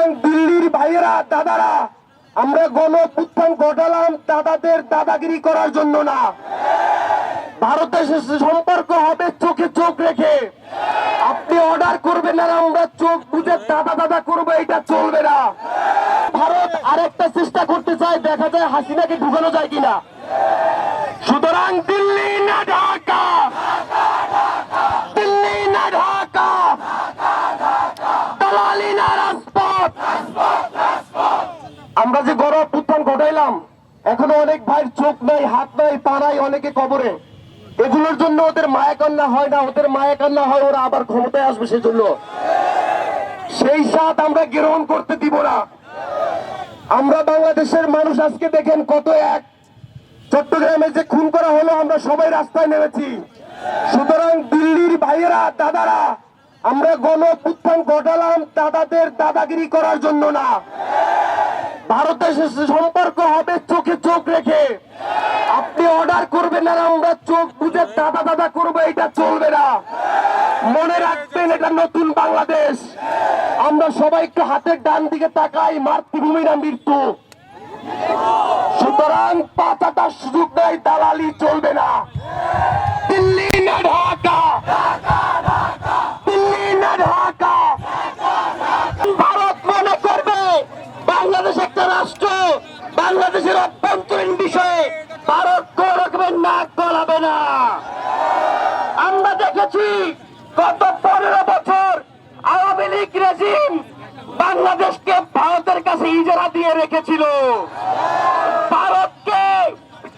সুতরাং দিল্লির ভাইয়েরা, দাদারা, আমরা গণ উত্থান ঘটালাম দাদাদের দাদাগিরি করার জন্য না। ভারতের সম্পর্ক হবে চোখে চোখ রেখে। আপনি অর্ডার করবেন আর আমরা চোখ বুঝে দাদা দাদা করব এটা চলবে না। ভারত আরেকটা চেষ্টা করতে চায়, দেখা যায় হাসিনাকে ঢুকানো যায় কিনা। সুতরাং দিল্লি না ঢাকা। দিল্লি না ঢাকা। দালালি না আমরা যে গরম উত্থান ঘটাইলাম, এখনও অনেক ভাইয়ের চোখ নাই, হাত নাই, পা নাই, অনেকে কবরে। এগুলোর জন্য ওদের মায়া কান্না হয় না, ওদের মায়া কান্না হয়, ওরা আবার ক্ষমতায় আসবে সেজন্য। সেই সাথ আমরা গ্রহণ করতে দিব না। আমরা বাংলাদেশের মানুষ আজকে দেখেন কত এক। চট্টগ্রামে যে খুন করা হলো, আমরা সবাই রাস্তায় নেমেছি। সুতরাং দিল্লির ভাইয়েরা, দাদারা আমরা গণ উত্থান ঘটালাম দাদাদের দাদাগিরি করার জন্য না। ভারতের সম্পর্ক হবে চোখে চোখ রেখে। আপনি অর্ডার করবেন আর আমরা চোখ বুঝে দাদা দাদা করব, এটা চলবে না। মনে রাখবেন এটা নতুন বাংলাদেশ। আমরা সবাই একটু হাতের ডান দিকে তাকাই, মাতৃভূমি না মৃত্যু। সুতরাং পাতাটার সুযোগ নাই, দালালি চলবে না দিল্লি না ঢাকা দিল্লি না ঢাকা ভারত মনে করবে বাংলাদেশ একটা রাষ্ট্র বাংলাদেশের অভ্যন্তরীণ বিষয়ে ভারত কোন রকমের নাক গলাবে না। আমরা দেখেছি গত পনেরো বছর আওয়ামী লীগ রেজিম বাংলাদেশকে ভারতের কাছে ইজারা দিয়ে রেখেছিল। ভারতকে,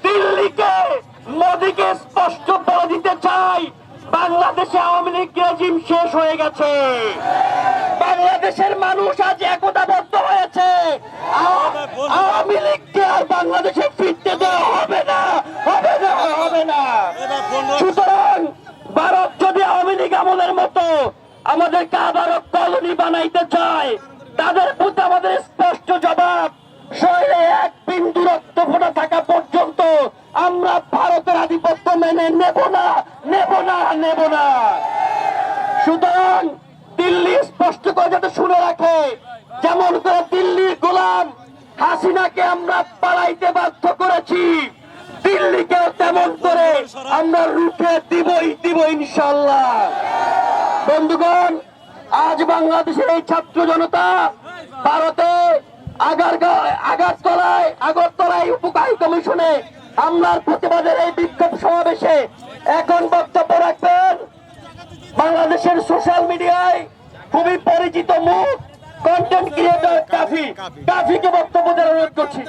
দিল্লিকে, মোদীকে স্পষ্ট বলে দিতে চাই, বাংলাদেশে আওয়ামী লীগ রেজিম শেষ হয়ে গেছে। বাংলাদেশের মানুষ আজ একতাবদ্ধ হয়েছে। আওয়া- আওয়ামী লীগকে আর বাংলাদেশে ফিরতে দেওয়া হবে না হবে না হবে না। সুতরাং ভারত যদি আওয়ামী লীগ আমলের মতো আমাদেরকে আবারও কলোনি বানাইতে চায় তাদের প্রতি আমাদের স্পষ্ট জবাব শরীরে এক বিন্দু রক্ত ফোটা থাকা পর্যন্ত আমরা ভারতের আধিপত্য মেনে নেব না নেব না নেব না। সুতরাং দিল্লি স্পষ্ট করে যাতে শুনে রাখে যেমন করে হাসিনাকে আমরা পালাইতে বাধ্য করেছি। দিল্লিকেও তেমন করে আমরা রুখে দিবই দিব ইনশাল্লাহ বন্ধুগণ, আজ বাংলাদেশের এই ছাত্র জনতা ভারতে বাংলাদেশের সোশ্যাল মিডিয়ায় খুবই পরিচিত মুখ। কন্টেন্ট ক্রিয়েটর কাফি কাফিকে বক্তব্য দেওয়ার অনুরোধ করছি।